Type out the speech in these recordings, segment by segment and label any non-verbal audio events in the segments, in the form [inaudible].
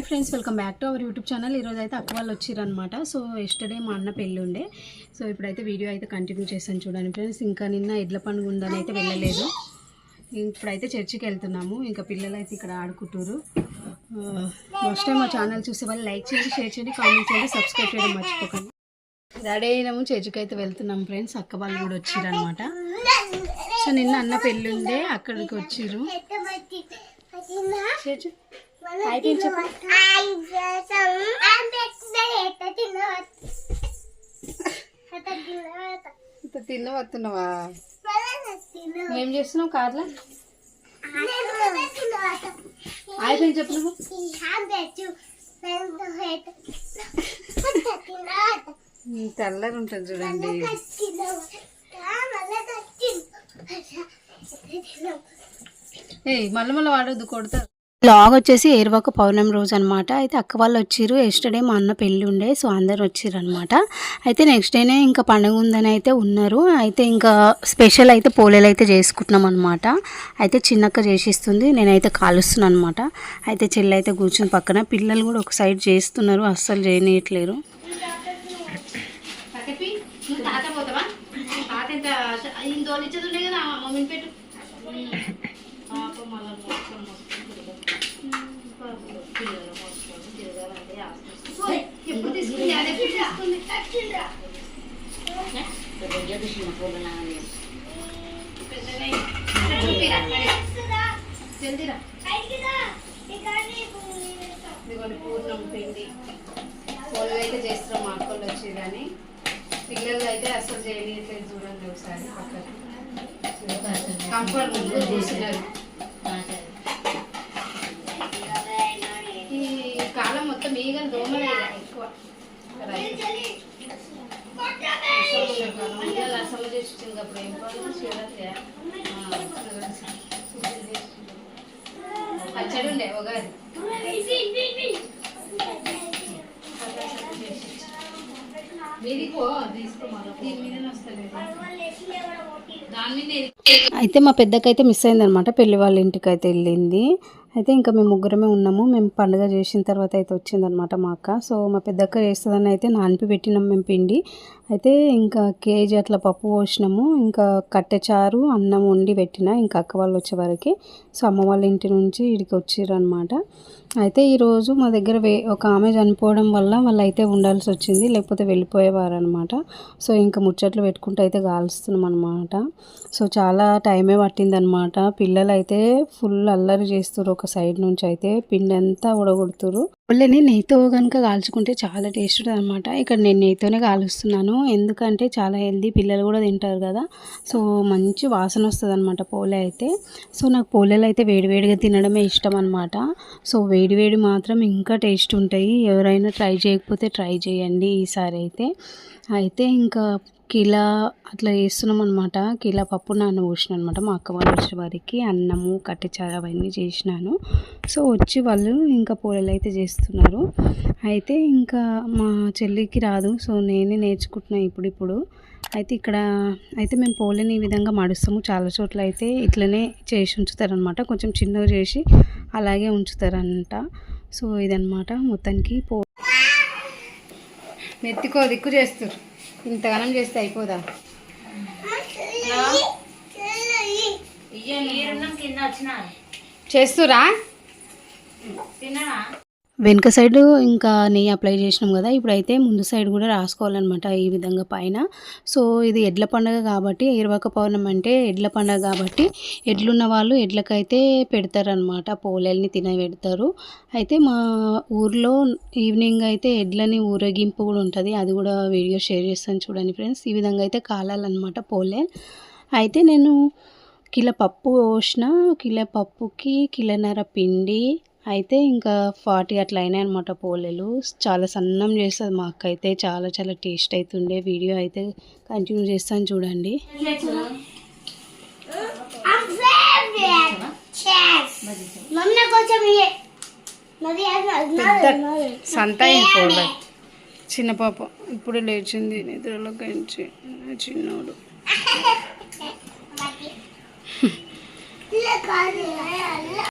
Hi friends welcome back to our YouTube channel. ఈరోజు అయితే అక్క వాళ్ళు వచ్చిరనమాట సో ఎస్టర్డే మా అన్న పెళ్ళి ఉండే సో ఇప్పుడైతే వీడియో అయితే కంటిన్యూ చేస్తాను చూడండి ఫ్రెండ్స్. ఇంకా నిన్న ఎడ్ల పండుగ ఉందని అయితే వెళ్ళలేదు. ఇప్పుడైతే చర్చికి వెళ్తున్నాము. ఇంకా పిల్లలు అయితే ఇక్కడ ఆడుకుంటారు ఫస్ట్ టైం మా ఛానల్ చూసే వాళ్ళు లైక్ చేయండి షేర్ చేయండి కామెంట్ చేయండి సబ్స్క్రైబ్ చేయడం మర్చిపోకండి. రెడీ అయినాము చర్చికి అయితే వెళ్తున్నాం ఫ్రెండ్స్. అక్క వాళ్ళు కూడా వచ్చిరనమాట సో నిన్న అన్న పెళ్ళి ఉండే అక్కడికి వచ్చిర్రు. చర్చి అయిపోయింది తిన్న వస్తున్నావా ఏం చేస్తున్నావు కార్లో? అయిపోయింది చెప్పు నువ్వు. తెల్లగా ఉంటుంది చూడండి. ఏ మళ్ళీ మళ్ళీ వాడొద్దు కొడతారు. లాగ్ వచ్చేసి ఏరువాక పౌర్ణమి రోజు అనమాట అయితే అక్క వాళ్ళు వచ్చిర్రు. ఎస్టర్డే మా అన్న పెళ్ళి ఉండే సో అందరు వచ్చారు అనమాట అయితే నెక్స్ట్ డేనే ఇంకా పండుగ ఉందని అయితే ఉన్నారు. అయితే ఇంకా స్పెషల్ అయితే పోలేలు అయితే చేసుకుంటున్నాం అనమాట అయితే చిన్నక్క చేసిస్తుంది నేనైతే కాలుస్తున్నాను అనమాట అయితే చెల్లి అయితే కూర్చుని పక్కన. పిల్లలు కూడా ఒక సైడ్ చేస్తున్నారు అస్సలు చేయనీయట్లేరు. ఎప్పుడు జల్దీరా ఇదిగోండి పూర్ణం పిండి వాళ్ళు అయితే చేస్తున్నాం మా అక్కలు వచ్చి కానీ పిల్లలు అయితే అసలు చేయనీయట్లేదు చూడండి ఒకసారి పక్కన కంఫర్ట్ ముందు చూసినారు ఈ కాలం మొత్తం ఈగలు దోమలే ఎక్కువ అసలు అప్పుడు ఏం పచ్చడి ఉండే ఉగాది అయితే మా పెద్దకైతే మిస్ అయిందనమాట పెళ్ళి వాళ్ళ ఇంటికి అయితే వెళ్ళింది. అయితే ఇంకా మేము ముగ్గురమే ఉన్నాము. మేము పండుగ చేసిన తర్వాత అయితే వచ్చిందనమాట మా అక్క. సో మా పెద్దక్క చేస్తుందని అయితే నానిపి పెట్టినాం మేము పిండి. అయితే ఇంకా కేజీ అట్లా పప్పు పోసినాము. ఇంకా కట్టెచారు అన్నం వండి పెట్టిన. ఇంకా అక్క వాళ్ళు వచ్చేవరకి సో అమ్మ వాళ్ళ ఇంటి నుంచి ఇడికి వచ్చిరనమాట అనమాట అయితే ఈరోజు మా దగ్గర వే ఒక ఆమె చనిపోవడం వల్ల వాళ్ళు అయితే ఉండాల్సి వచ్చింది లేకపోతే వెళ్ళిపోయేవారు అనమాట సో ఇంకా ముచ్చట్లు పెట్టుకుంటూ అయితే కాలుస్తున్నాం అనమాట సో చాలా టైమే పట్టిందనమాట. పిల్లలు అయితే ఫుల్ అల్లరి చేస్తారు ఒక సైడ్ నుంచి అయితే పిండి అంతా ఉడగొడుతురు వాళ్ళని నెయ్యితో కనుక కాల్చుకుంటే చాలా టేస్ట్ ఉంటుంది అనమాట ఇక్కడ నేను నెయ్యితోనే కాలుస్తున్నాను ఎందుకంటే చాలా హెల్దీ పిల్లలు కూడా తింటారు కదా. సో మంచి వాసన వస్తుంది అనమాట పోలే అయితే. సో నాకు పోలేలు అయితే వేడివేడిగా తినడమే ఇష్టం అనమాట సో వేడివేడి మాత్రం ఇంకా టేస్ట్ ఉంటాయి. ఎవరైనా ట్రై చేయకపోతే ట్రై చేయండి ఈసారి అయితే. అయితే ఇంకా కిలా అట్లా చేస్తున్నాం అనమాట కిలా పప్పు నాన్న పోసిన అనమాట మా అక్క వాళ్ళు వచ్చే వారికి అన్నము కట్టెచారు అవన్నీ చేసినాను. సో వచ్చి వాళ్ళు ఇంకా పోలేలు అయితే చేస్తున్నారు. అయితే ఇంకా మా చెల్లికి రాదు. సో నేనే నేర్చుకుంటున్నాను ఇప్పుడు ఇప్పుడు అయితే ఇక్కడ అయితే మేము పోలేని ఈ విధంగా మడుస్తాము. చాలా చోట్ల అయితే ఇట్లనే చేసి ఉంచుతారనమాట కొంచెం చిన్నగా చేసి అలాగే ఉంచుతారంట. సో ఇదనమాట మొత్తానికి పో మెత్తికో దిక్కు చేస్తారు ఇంతగానం చేస్తే అయిపోదా? చేస్తురా వెనుక సైడ్ ఇంకా నెయ్యి అప్లై చేసినాం కదా ఇప్పుడైతే ముందు సైడ్ కూడా రాసుకోవాలన్నమాట ఈ విధంగా పైన. సో ఇది ఎడ్ల పండగ కాబట్టి ఇరవక పౌర్ణమి అంటే ఎడ్ల పండగ కాబట్టి ఎడ్లున్న వాళ్ళు ఎడ్లకైతే పెడతారనమాట పోలేల్ని తిన పెడతారు అయితే మా ఊర్లో ఈవినింగ్ అయితే ఎడ్లని ఊరేగింపు కూడా ఉంటుంది అది కూడా వీడియో షేర్ చేస్తాను చూడండి ఫ్రెండ్స్. ఈ విధంగా అయితే కాలాలన్నమాట పోలేల్. అయితే నేను కిలో పప్పు పోసిన కిలో పప్పుకి కిలోన్నర పిండి అయితే ఇంకా ఫార్టీ అట్లా అయినాయి అనమాట పోలేలు. చాలా సన్నం చేస్తుంది మా అక్క అయితే చాలా చాలా టేస్ట్ అవుతుండే వీడియో అయితే కంటిన్యూ చేస్తాను చూడండి. సంత పోలే. చిన్న పాప ఇప్పుడు లేచింది నిద్రలో కంచి చిన్నోడు. [laughs] [laughs]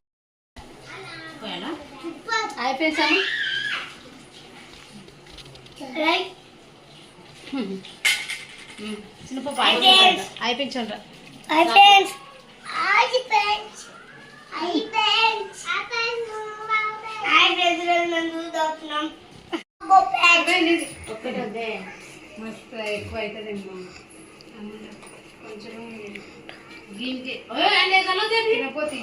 ఇలా కాదు అయిపోయింది రైట్ చిన్న పాప అయిపోయింది. అయిపోయించండి hi friends hi friends hi friends hi friends మనం చూద్దాం ఒక్కటే మస్తు ఎక్కువ అవుతుందేమో కొంచెం దీనికి తినపోతే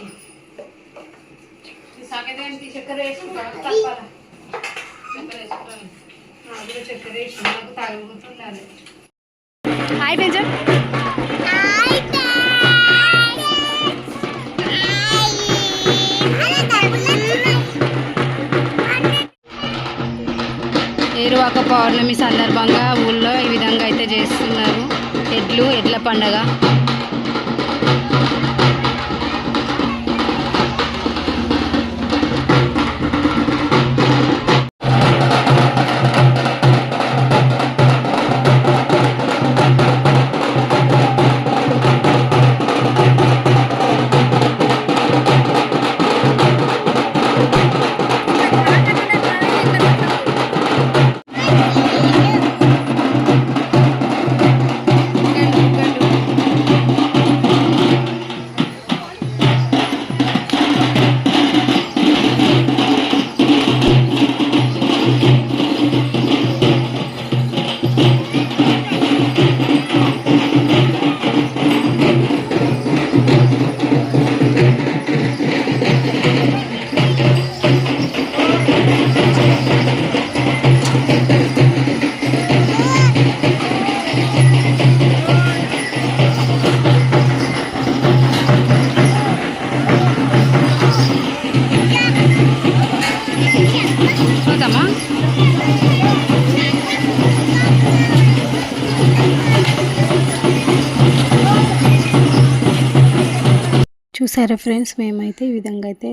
సాకెదానికి చక్కెర వేసుకుంటాను తప్పాల చక్కెర వేసుకుంటాను అందులో చక్కెర వేసి నాకు తాగుతుండాలి హాయ్ పెంచం హాయ్ ఏరువాక పౌర్ణమి సందర్భంగా ఊళ్ళో ఈ విధంగా అయితే చేస్తున్నారు. ఎడ్లు ఎడ్ల పండగ. 干嘛？చూసారా ఫ్రెండ్స్? మేమైతే ఈ విధంగా అయితే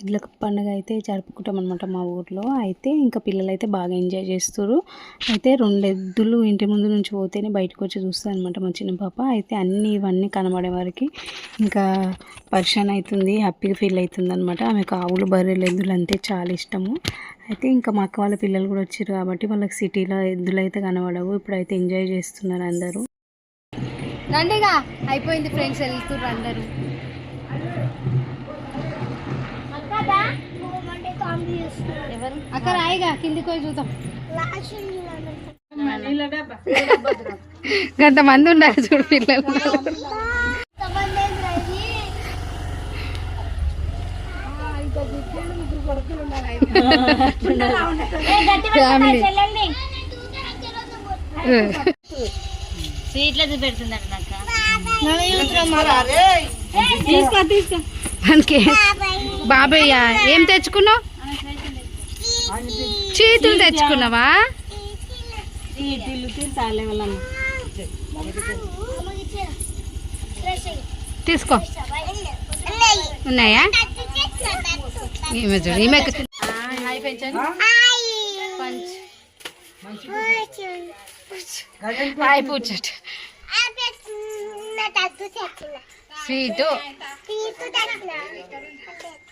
ఇడ్ల పండుగ అయితే జరుపుకుంటాం అనమాట మా ఊర్లో. అయితే ఇంకా పిల్లలు అయితే బాగా ఎంజాయ్ చేస్తారు అయితే రెండు ఎద్దులు ఇంటి ముందు నుంచి పోతేనే బయటకు వచ్చి చూస్తారు అనమాట మా చిన్న పాప. అయితే అన్నీ ఇవన్నీ కనబడే వారికి ఇంకా పరిశాన్ అవుతుంది హ్యాపీగా ఫీల్ అవుతుంది అనమాట ఆమెకు ఆవులు బర్రెలు ఎద్దులు అంటే చాలా ఇష్టము. అయితే ఇంకా మా అక్క వాళ్ళ పిల్లలు కూడా వచ్చారు కాబట్టి వాళ్ళకి సిటీలో ఎద్దులు అయితే కనబడవు. ఇప్పుడైతే ఎంజాయ్ చేస్తున్నారు అందరూ. రండిగా అయిపోయింది ఫ్రెండ్స్ వెళ్తున్నారు అందరూ. అక్కడా రాయిగా కిందికి పోయి చూద్దాం. గంత మంది ఉన్నారు చూడు పిల్లలు. తీసుకో తీసుకో బాబయ్య ఏం తెచ్చుకున్నావు? చీతులు తెచ్చుకున్నావా? తీసుకో. ఉన్నాయా? ఈమె చూడు ఈమె హాయ్ పూచట్ స్వీటు.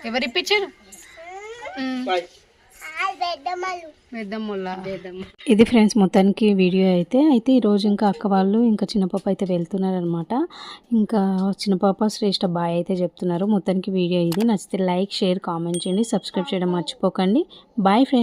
ఎవరు ఇప్పించారు ఇది ఫ్రెండ్స్ మొత్తానికి వీడియో అయితే. అయితే ఈరోజు ఇంకా అక్క వాళ్ళు ఇంకా చిన్నపాప అయితే వెళ్తున్నారు అనమాట ఇంకా చిన్నపాప శ్రేష్ఠ బాయ్ అయితే చెప్తున్నారు. మొత్తానికి వీడియో ఇది. నచ్చితే లైక్ షేర్ కామెంట్ చేయండి. సబ్స్క్రైబ్ చేయడం మర్చిపోకండి. Bye friends.